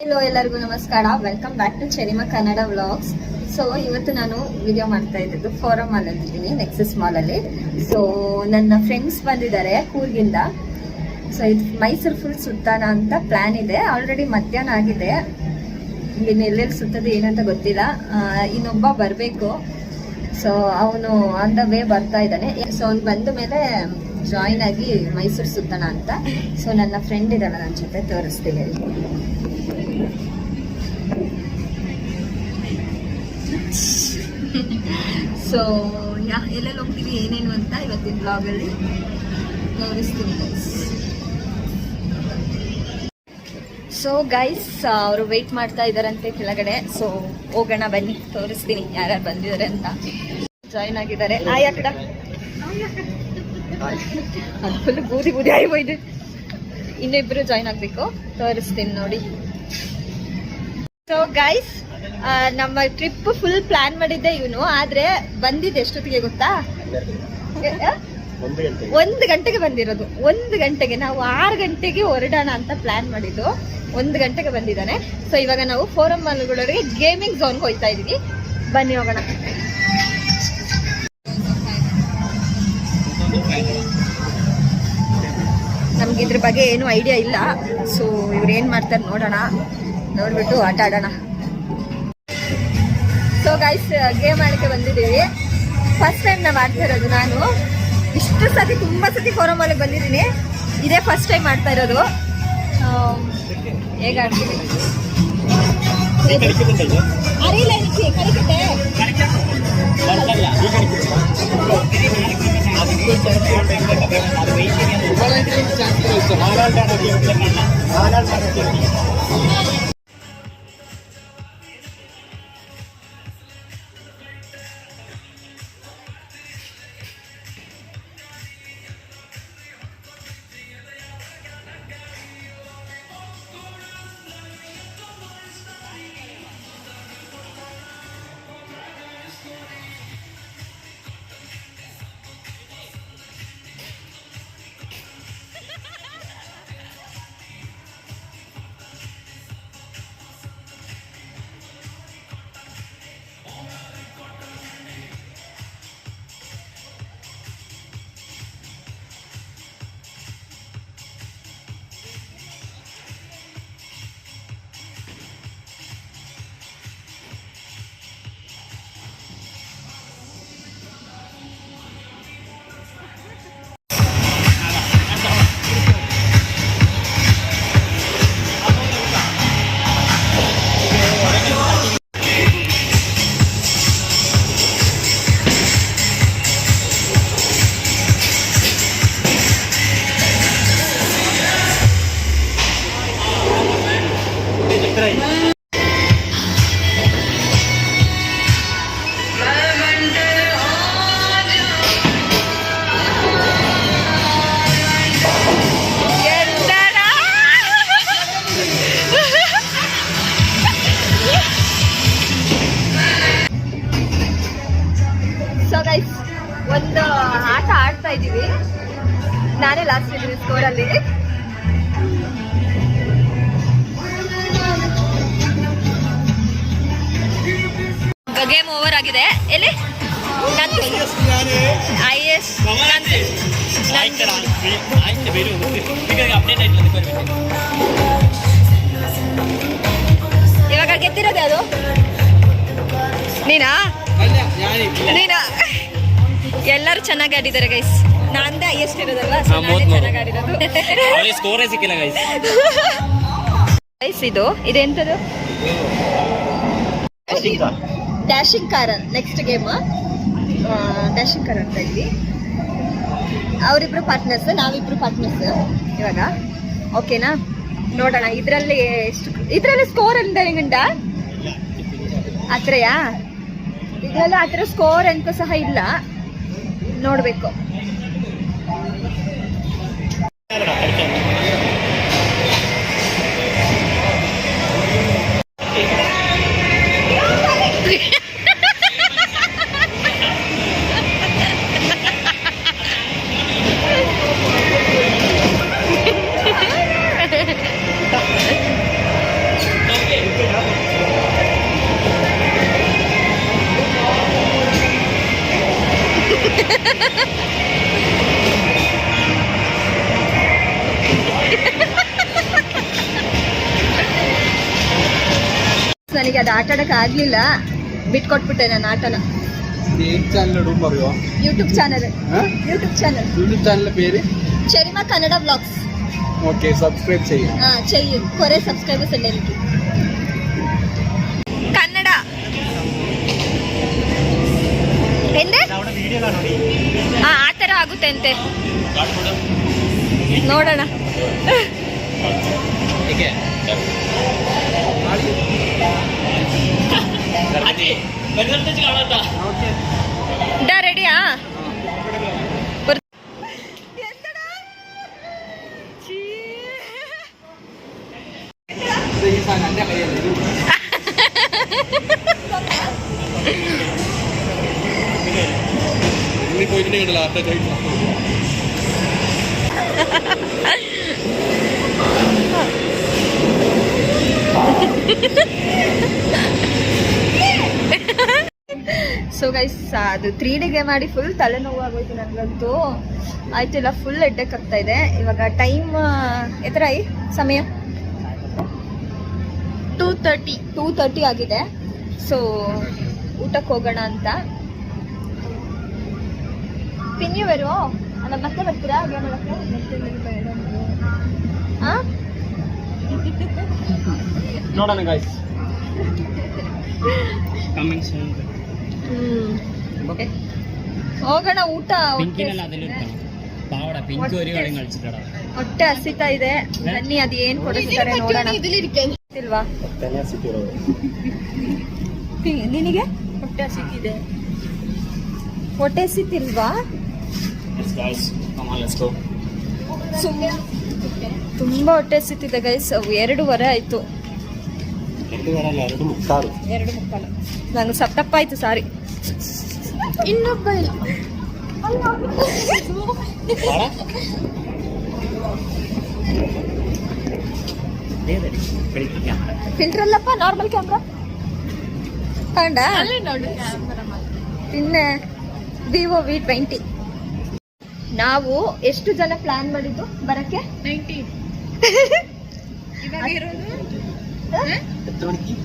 Hello ಎಲ್ಲರಿಗೂ ನಮಸ್ಕಾರ. Welcome back to Charima Kannada vlogs so ಇವತ್ತು ನಾನು ವಿಡಿಯೋ ಮಾಡ್ತಾ ಇದ್ದಿದ್ದು ಫೋರಮ್ ಮಾಲ್ ಇದ್ದೀನಿ ನೆಕ್ಸಸ್ ಮಾಲ್ ಅಲ್ಲಿ. ಸೊ ನನ್ನ ಫ್ರೆಂಡ್ಸ್ ಬಂದಿದ್ದಾರೆ ಕೂರ್ಗಿಂದ. ಸೊ ಇದು ಮೈಸೂರು ಫುಲ್ ಸುತ್ತಾನ ಅಂತ ಪ್ಲಾನ್ ಇದೆ. ಆಲ್ರೆಡಿ ಮಧ್ಯಾಹ್ನ ಆಗಿದೆ. ಇನ್ನು ಎಲ್ಲೆಲ್ಲಿ ಸುತ್ತದು ಏನಂತ ಗೊತ್ತಿಲ್ಲ. ಇನ್ನೊಬ್ಬ ಬರಬೇಕು. ಸೊ ಅವನು ಆನ್ ದ ವೇ ಬರ್ತಾ ಇದ್ದಾನೆ. ಸೊ ಅವ್ನು ಬಂದ ಮೇಲೆ ಜಾಯಿನ್ ಆಗಿ ಮೈಸೂರು ಸುತ್ತಣ ಅಂತ. ಸೊ ನನ್ನ ಫ್ರೆಂಡ್ ಇದ್ದಾಳೆ ನನ್ನ ಜೊತೆ ತೋರಿಸ್ತೀನಿ. ಸೊ ಯಾ ಎಲ್ಲೆಲ್ಲಿ ಹೋಗ್ತೀವಿ ಏನೇನು ಅಂತ ಇವತ್ತಿನ ಬ್ಲಾಗಲ್ಲಿ ತೋರಿಸ್ತೀನಿ ಗೈಸ್ ಸೊ ಗೈಸ್ ಅವರು ವೆಯ್ಟ್ ಮಾಡ್ತಾ ಇದ್ದಾರಂತೆ ಕೆಳಗಡೆ. ಸೊ ಹೋಗೋಣ ಬನ್ನಿ ತೋರಿಸ್ತೀನಿ ಯಾರ್ಯಾರು ಬಂದಿದ್ದಾರೆ ಅಂತ. ಜಾಯಿನ್ ಆಗಿದ್ದಾರೆ. ಆಯ್ ಅದು ಫುಲ್ ಬೂದಿ ಬೂದಿ ಆಯ್ಬೋದು ಇನ್ನಿಬ್ರು ಜಾಯಿನ್ ಆಗಬೇಕು. ತೋರಿಸ್ತೀನಿ ನೋಡಿ. ಸೊ ಗೈಸ್ ನಮ್ಮ ಟ್ರಿಪ್ ಫುಲ್ ಪ್ಲಾನ್ ಮಾಡಿದ್ದೆ ಇವನು ಆದ್ರೆ ಬಂದಿದ್ದು ಎಷ್ಟೊತ್ತಿಗೆ ಗೊತ್ತಾ? ಒಂದು ಗಂಟೆಗೆ ಒಂದು ಗಂಟೆಗೆ ಬಂದಿರೋದು. ಒಂದು ಗಂಟೆಗೆ ನಾವು ಆರು ಗಂಟೆಗೆ ಹೊರಡೋಣ ಅಂತ ಪ್ಲಾನ್ ಮಾಡಿದ್ದು. ಒಂದು ಗಂಟೆಗೆ ಬಂದಿದ್ದಾನೆ. ಸೊ ಇವಾಗ ನಾವು ಫೋರಮ್ ಮಾಲ್ಗಳವರೆಗೆ ಗೇಮಿಂಗ್ ಝೋನ್ಗೆ ಹೋಗ್ತಾ ಇದೀವಿ. ಬನ್ನಿ ಹೋಗೋಣ. ನಮ್ಗೆ ಇದ್ರ ಬಗ್ಗೆ ಏನು ಐಡಿಯಾ ಇಲ್ಲ. ಸೊ ಇವ್ರು ಏನ್ ಮಾಡ್ತಾರೆ ನೋಡೋಣ. ನೋಡ್ಬಿಟ್ಟು ಆಟ ಆಡೋಣ. ಸೊ ಗೈಸ್ ಗೇಮ್ ಆಡಕ್ಕೆ ಬಂದಿದ್ದೀವಿ. ಫಸ್ಟ್ ಟೈಮ್ ನಾವು ಆಡ್ತಾ ಇರೋದು ನಾನು. ಇಷ್ಟು ಸತಿ, ತುಂಬಾ ಸತಿ ಫೋರಮ್ ಅಲ್ಲಿ ಬಂದಿದ್ದೀನಿ. ಇದೇ ಫಸ್ಟ್ ಟೈಮ್ ಮಾಡ್ತಾ ಇರೋದು. ಹೇಗೆ ஆதார் கார்டு ஆதார் கார்டு ಸ್ಕೋರಲ್ಲಿ ಗೇಮ್ ಓವರ್ ಆಗಿದೆ. ಎಲ್ಲಿ? ಐ ಎಸ್ ಇವಾಗ ಗೆದ್ದಿರೋದು ಅದು ನೀನಾ? ನೀನಾ? ಎಲ್ಲರೂ ಚೆನ್ನಾಗಿ ಆಡಿದ್ದಾರೆ ಗೈಸ್ ನಂದೇ ಹೈಯೆಸ್ಟ್ ಇರೋದಲ್ಲ ಹಾ, ನಾನೇ ಮೂವತ್ಮೂರು. ಚೆನ್ನಾಗಿ ಆಡಿರೋದು ಸ್ಕೋರೇ ಸಿಕ್ಕಿಲ್ಲ ಗೈಸ್ ಗೈಸ್ ಇದು ಇದೆಂತದು dashing car next game dashing car ಅಂತ ಇದ್ವಿ ಅವರಿಬ್ರು ಪಾರ್ಟ್ನರ್ಸ್ ನಾವಿಬ್ರು ಪಾರ್ಟ್ನರ್ಸ್ ಇವಾಗ. ಓಕೆನಾ ನೋಡೋಣ ಇದರಲ್ಲಿ ಎಷ್ಟು ಇದರಲ್ಲಿ ಸ್ಕೋರ್ ಅಂತ ಹೆಂಗಂಡ ಆತ್ರಯಾ ಇದರಲ್ಲಿ ಆ ಥರ ಸ್ಕೋರ್ ಅಂತ ಸಹ ಇಲ್ಲ. ನೋಡಬೇಕು. やるが、やるけど。ನನಗೆ ಅದು ಆಟ ಆಡಕ್ಕೆ ಆಗಲಿಲ್ಲ ಬಿಟ್ಕೊಟ್ಬಿಟ್ಟೆ ನಾನು ಆಟನ ഏത് ചാനലിടും പറയുമോ YouTube channel YouTube channel YouTube ചാനലിന്റെ പേര് ചെറിമ കന്നഡ വ്ളോഗ്സ് ഓക്കെ സബ്സ്ക്രൈബ് ചെയ്യും ആ ചെയ്യും കുറെ സബ്സ്ക്രൈബേഴ്സ് ഉണ്ട് എനിക്ക് ಕನ್ನಡ ಎಂದೆ ಹಾ ಆ ಥರ ಆಗುತ್ತೆ ಅಂತೆ ನೋಡೋಣ ഇതാ റെഡിയാ? പോയിട്ടുണ്ടെങ്കിൽ ആരുടെ കഴിക്കും ಸೊ ಗೈಸ್ ಅದು ತ್ರೀ ಡಿಗೆ ಮಾಡಿ ಫುಲ್ ತಲೆನೋವು ಆಗೋಯ್ತು ನನಗಂತೂ. ಆಯ್ತಿಲ್ಲ ಫುಲ್ ಎಡ್ಡೆಕ್ ಆಗ್ತಾ ಇದೆ. ಇವಾಗ ಟೈಮ್ ಎತ್ತರ ಐ ಸಮಯ? ಟೂ ತರ್ಟಿ ಟೂ ತರ್ಟಿ ಆಗಿದೆ. ಸೊ ಊಟಕ್ಕೆ ಹೋಗೋಣ ಅಂತ. ತಿನ್ನಿವರು ಅಲ್ಲ ಮತ್ತೆ ಬರ್ತೀರಾ? ಗೇಮ್ ನೀವು. ಆ? ನೋಡೋಣ ಓಕೆ ಹೋಗೋಣ ಊಟ ಪಿಂಕಿನಲ್ಲ ಅದೆಲ್ಲ ಪಾವಡ ಪಿಂಕ್ ಒರಿ ಒಳಗೆ ಕಳಿಸಿದ್ದಾಡ ಹೊಟ್ಟೆ ಹಸಿತಾ ಇದೆ. ಬನ್ನಿ ಅದು ಏನು ಕೊಡಿಸ್ತಾರೆ ನೋಡೋಣ. ಇಲ್ವಾ ನಿನಗೆ? ಹೊಟ್ಟೆ ಹಸಿತಿದೆ. ಹೊಟ್ಟೆ ಹಸಿತಿಲ್ವಾ? ತುಂಬಾ ಹೊಟ್ಟೆ ಹಸಿತಿದೆ ಗೈಸ್ ಎರಡೂವರೆ ಆಯ್ತು. ಎರಡು ಮುಕ್ಕಾಲು. ನಂಗೆ ಸಾರಿ. ಇನ್ನೊಬ್ಬ ಫಿಲ್ಟರ್ ನಾರ್ಮಲ್ ಕ್ಯಾಮ್ರಾ ತಗೊಂಡ? ಇನ್ನ ವಿವೋ ವಿ ಟ್ವೆಂಟಿ ನಾವು ಎಷ್ಟು ಜನ ಪ್ಲಾನ್ ಮಾಡಿದ್ದು ಬರಕ್ಕೆ? ನೈಂಟಿ ಇರೋದು?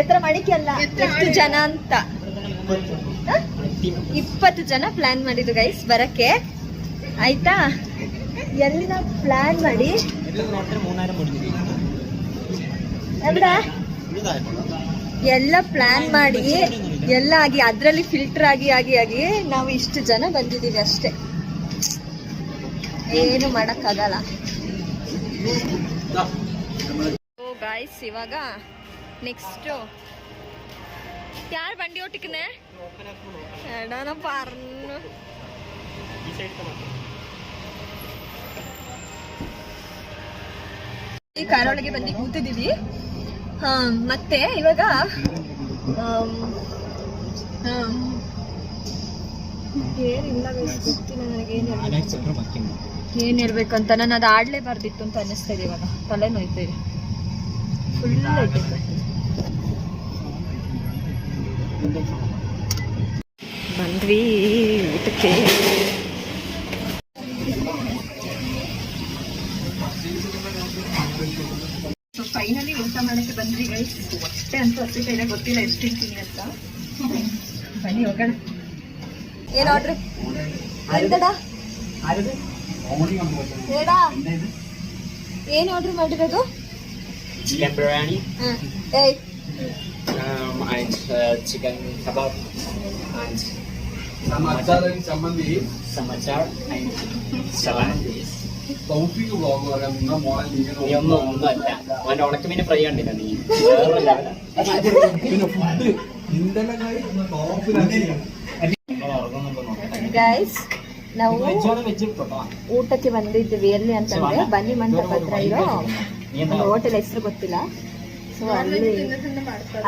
ಎತ್ತರ ಮಾಡಿಕೆ ಅಲ್ಲ ಎಷ್ಟು ಜನ ಅಂತ. ಇಪ್ಪತ್ತು. ಜನ ಪ್ಲಾನ್ ಮಾಡಿದ್ದು ಗೈಸ್ ಬರಕ್ಕೆ. ಆಯ್ತಾ? ಎಲ್ಲಿ ನಾವು ಪ್ಲಾನ್ ಮಾಡಿ ಎಲ್ಲ ಪ್ಲಾನ್ ಮಾಡಿ ಎಲ್ಲ ಆಗಿ ಅದರಲ್ಲಿ ಫಿಲ್ಟರ್ ಆಗಿ ಆಗಿ ಆಗಿ ನಾವು ಇಷ್ಟು ಜನ ಬಂದಿದ್ದೀವಿ ಅಷ್ಟೇ. ಏನು ಮಾಡೋಕ್ಕಾಗಲ್ಲ. ಗಾಯ್ಸ್ ಇವಾಗ ನೆಕ್ಸ್ಟ್ ಯಾರು ಬಂಡಿ ಓಟಿಕ್ನೆ എടാ പറഞ്ഞു ಈ ಕಾರೊಳಗೆ ಬಂದು ಕೂತಿದ್ದೀವಿ ಹಾ ಮತ್ತೆ ಇವಾಗ ಆಮ್, ಆಮ್, ಏನಿಲ್ಲ guys, ಗೊತ್ತಿಲ್ಲ ನನಗೆ ಏನ್ ಹೇಳ್ಬೇಕು ಏನ್ ಹೇಳ್ಬೇಕು ಅಂತ ನಾನು ಅದು ಆಡ್ಲೇಬಾರ್ದಿತ್ತು ಅಂತ ಅನ್ನಿಸ್ತಾ ಇದೆ ಇವಾಗ ತಲೆ ನೋಯ್ತಾ ಇದೆ ಫುಲ್ ಬಂದ್ವಿ ಊಟಕ್ಕೆ ಫೈನಲಿ ಊಟ ಮಾಡಕ್ಕೆ ಬಂದ್ವಿ ಗೈಸ್ ಹೊಟ್ಟೆ ಅಂತೂ ಹಸಿತಾ ಇದೆ ಗೊತ್ತಿಲ್ಲ ಎಷ್ಟು ತಿಂತೀನಿ ಅಂತ ಬನ್ನಿ ಹೋಗೋಣ ಏನ್ ಆರ್ಡ್ರ್ ಎಂತಡ ಏಡಾ ಏನ್ ಆರ್ಡ್ರ್ ಮಾಡಿರೋದು ചിക്കൻ ബിരിയാണി ചിക്കൻ കബാബ് ചമ്മന്തി സമാചാർ സൗഫിക്ക് ബ്ലോഗ് പറയാം നിങ്ങളെ മോളെ നീ ഒന്നും ഒന്നല്ല അവന്റെ ഉണക്ക് പിന്നെ ഫ്രൈ കണ്ടില്ല നീ? പിന്നെ ഫുഡ് ഇന്നലെ ടോപ്പിലാണ് നോക്കട്ടെ ನಾವು ಊಟಕ್ಕೆ ಬಂದಿದ್ದೀವಿ ಎಲ್ಲಿ ಅಂತಂದ್ರೆ ಬನ್ನಿ ಮಂಟಪ ಹತ್ರ ಇರೋ ಹೋಟೆಲ್ ಹೆಸರು ಗೊತ್ತಿಲ್ಲ. ಸೊ ಅಲ್ಲಿ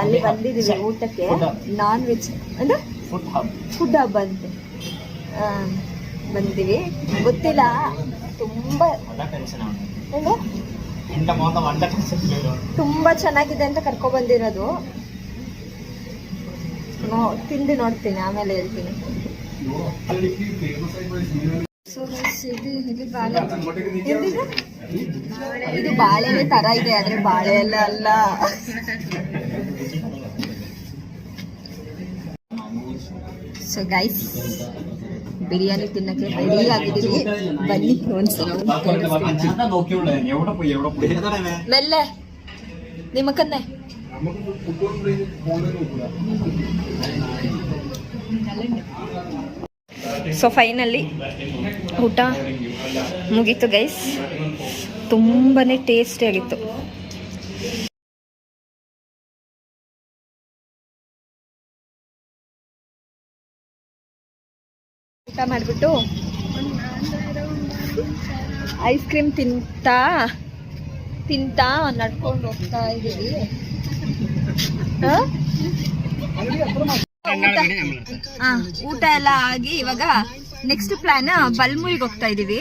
ಅಲ್ಲಿ ಬಂದಿದ್ದೀವಿ ಊಟಕ್ಕೆ. ನಾನ್ ವೆಜ್ ಅಂದ್ರೆ ಫುಡ್ ಹಬ್ ಅಂತ. ಬಂದಿವಿ ಗೊತ್ತಿಲ್ಲ. ತುಂಬಾ ತುಂಬಾ ಚೆನ್ನಾಗಿದೆ ಅಂತ ಕರ್ಕೊ ಬಂದಿರೋದು. ತಿಂದು ನೋಡ್ತೀನಿ ಆಮೇಲೆ ಹೇಳ್ತೀನಿ. ಇದು ಬಾಳೆ ತರ ಇದೆ ಆದ್ರೆ ಬಾಳೆಲ್ಲ ಅಲ್ಲ ಸೊ ಗೈಸ್ ಬಿರಿಯಾನಿ ತಿನ್ನಕ್ಕೆ ರೆಡಿ ಆಗಿದ್ದೀವಿ ಬನ್ನಿ ಒಂದ್ಸಲ ಮೆಲ್ಲೆ ಕನ್ನೆ ಸೊ ಫೈನಲ್ಲಿ ಊಟ ಮುಗೀತು ಗೈಸ್ ತುಂಬಾನೇ ಟೇಸ್ಟಿ ಆಗಿತ್ತು. ಊಟ ಮಾಡಿಬಿಟ್ಟು ಐಸ್ ಕ್ರೀಮ್ ತಿಂತಾ ತಿಂತಾ ನಡ್ಕೊಂಡು ಹೋಗ್ತಾ ಇದ್ದೀವಿ ಊಟ. ಎಲ್ಲ ಆಗಿ ಇವಾಗ ನೆಕ್ಸ್ಟ್ ಪ್ಲಾನ್ ಬಲ್ಮುರಿಗೆ ಹೋಗ್ತಾ ಇದೀವಿ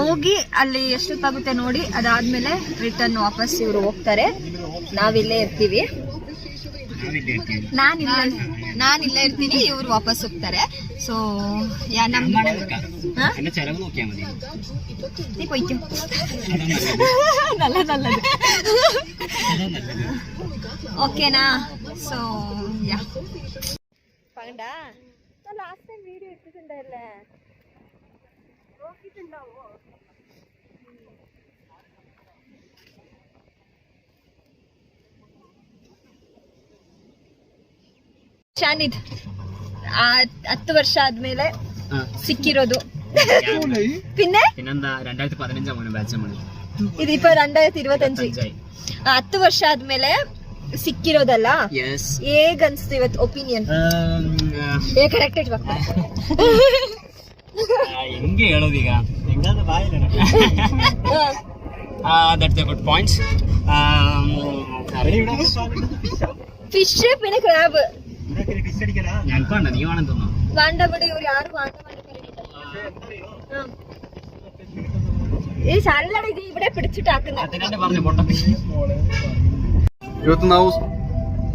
ಹೋಗಿ ಅಲ್ಲಿ ಎಷ್ಟೊತ್ತಾಗುತ್ತೆ ನೋಡಿ ಅದಾದ್ಮೇಲೆ ರಿಟರ್ನ್ ವಾಪಸ್ ಇವರು ಹೋಗ್ತಾರೆ. ನಾವಿಲ್ಲೇ ಇರ್ತೀವಿ. ನಾನ್ ಇಲ್ಲೇ ಇರ್ತೀನಿ ಇವ್ರು ವಾಪಸ್ ಹೋಗ್ತಾರೆ. ಸೊ ಯಾ ചെലവ് നോക്കിയാ മതി നീ പോയിക്കോ നല്ല നല്ലത് ഓക്കേനാ so yeah പകണ്ട last time video ഇട്ടിട്ടുണ്ടല്ലേ നോക്കിയിട്ടുണ്ടാവോ ಶಾನಿದ್ ಆ ಹತ್ತು ವರ್ಷ ಆದ್ಮೇಲೆ ಸಿಕ್ಕಿರೋದು പിന്നെ പിന്നെന്താ രണ്ടായിരത്തി പതിനഞ്ചാ മോനെ ബാച്ച് നമ്മള് ഇതിപ്പോ രണ്ടായിരത്തി ഇരുപത്തഞ്ച് അഞ്ചായി ಆ, ಹತ್ತು ವರ್ಷ ಆದ್ಮೇಲೆ ಸಿಕ್ಕಿರೋದಲ್ಲ യെസ് ಹೇಗ್ ಅನ್ಸ್ತು ಇವತ್ತು ಒಪಿನಿಯನ್ ಏ ಕರೆಕ್ಟ್ ಇಟ್ಬೇಕು ಹೆಂಗೆ ಹೇಳೋದೀಗ that's a good points fish പിന്നെ ಕ್ರಾಬ್ ഞങ്ങൾക്കുണ്ട നീ വേണം തോന്നുന്നു വാണ്ട ಬಿಡಿ ಇವ್ರು ಯಾರು ವಾಂಡ ಮಾಡಿ ಈ ಸರಳ ಇದು ഇവിടെ പിടിച്ചിട്ട് ಇವತ್ತು ನಾವು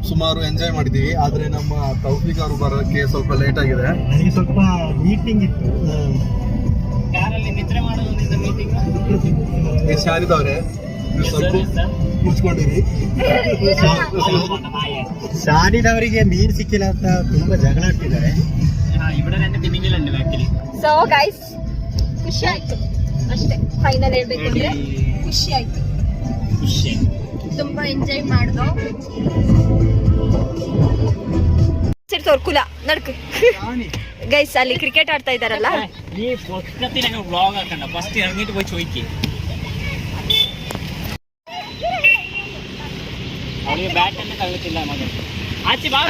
ಸುಮಾರು ಎಂಜಾಯ್ ಮಾಡಿದ್ದೀವಿ ಆದರೆ ನಮ್ಮ ತೌಫಿಕ್ ಅವರು ಬರೋಕ್ಕೆ ಸ್ವಲ್ಪ ಲೇಟ್ ಆಗಿದೆ. ನನಗೆ ಸ್ವಲ್ಪ ಮೀಟಿಂಗ್ ಇತ್ತು. ಕಾರಲ್ಲಿ ನಿದ್ರೆ ಮಾಡೋದೊಂದಿದ್ದ ಮೀಟಿಂಗ್ ಈ ಶಾರಿದವ್ರೆ ಸ್ವಲ್ಪ ಮುಚ್ಕೊಂಡಿರಿ ಮೀನ್ ಸಿಕ್ಕಿಲ್ಲ ಅಂತ ತುಂಬಾ ಜಗಳ ಆಗ್ತಿದ್ದಾರೆ. ಖುಷಿ ಆಯ್ತು. ಅಷ್ಟೇ ಫೈನಲ್ ಹೇಳ್ಬೇಕು ಅಂದ್ರೆ ಖುಷಿ ಆಯ್ತು. ಖುಷಿ. ಆಯ್ತು ತುಂಬಾ ಎಂಜಾಯ್ ಮಾಡಿದ್ವು ಕುಲ ನಡ್ಕ. ಗೈಸ್ ಅಲ್ಲಿ ಕ್ರಿಕೆಟ್ ಆಡ್ತಾ ಇದಾರಲ್ಲ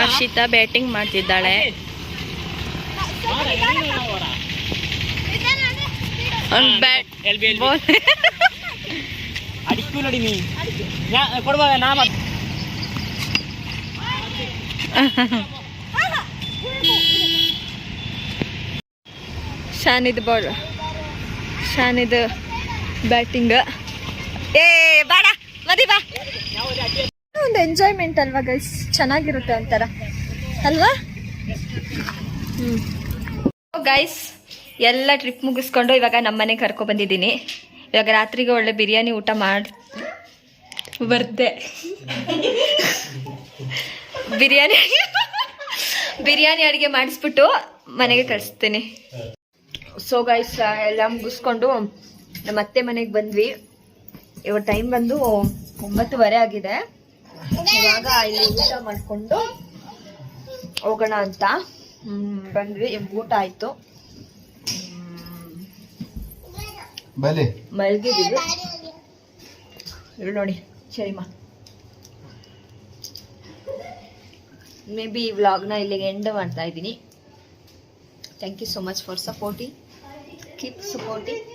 ಹರ್ಷಿತಾ ಬ್ಯಾಟಿಂಗ್ ಮಾಡ್ತಿದ್ದಾಳೆ. ಬ್ಯಾಟ್ ಕೊಡ್ಬೋದ ನಾ ಶಾನಿದ್ ಬಾಲ್ ಶಾನಿದ್ ಬ್ಯಾಟಿಂಗ್ ಏ, ಬಾಡ, ಮದಿ ಬಾ. ಒಂದು ಎಂಜಾಯ್ಮೆಂಟ್ ಅಲ್ವಾ ಗೈಸ್ ಚೆನ್ನಾಗಿರುತ್ತೆ ಒಂಥರ. ಅಲ್ವಾ? ಗೈಸ್ ಎಲ್ಲ ಟ್ರಿಪ್ ಮುಗಿಸ್ಕೊಂಡು ಇವಾಗ ನಮ್ಮ ಮನೆಗೆ ಕರ್ಕೊ ಬಂದಿದ್ದೀನಿ. ಇವಾಗ ರಾತ್ರಿಗೆ ಒಳ್ಳೆ ಬಿರಿಯಾನಿ ಊಟ ಮಾಡಿ ಬರ್ದೆ ಬಿರಿಯಾನಿ ಬಿರಿಯಾನಿ ಅಡುಗೆ ಮಾಡಿಸ್ಬಿಟ್ಟು ಮನೆಗೆ ಕಳಿಸ್ತೀನಿ. ಸೊ ಗೈಸ್ ಎಲ್ಲ ಮುಗಿಸ್ಕೊಂಡು ನಮ್ಮ ಅತ್ತೆ ಮನೆಗೆ ಬಂದ್ವಿ. ಇವಾಗ ಟೈಮ್ ಬಂದು ಒಂಬತ್ತುವರೆ ಆಗಿದೆ. ಇವಾಗ ಇಲ್ಲಿ ಊಟ ಮಾಡಿಕೊಂಡು ಹೋಗೋಣ ಅಂತ. ಬಂದ್ವಿ. ಊಟ ಆಯ್ತು. ಮಲಗಿದ್ದೀವಿ. ನೋಡಿ. ಸರಿಮಾ ಮೇ ಬಿ ಈ ವ್ಲಾಗ್ನ ಇಲ್ಲಿಗೆ ಎಂಡ್ ಮಾಡ್ತಾ ಇದ್ದೀನಿ. Thank you so much for supporting keep supporting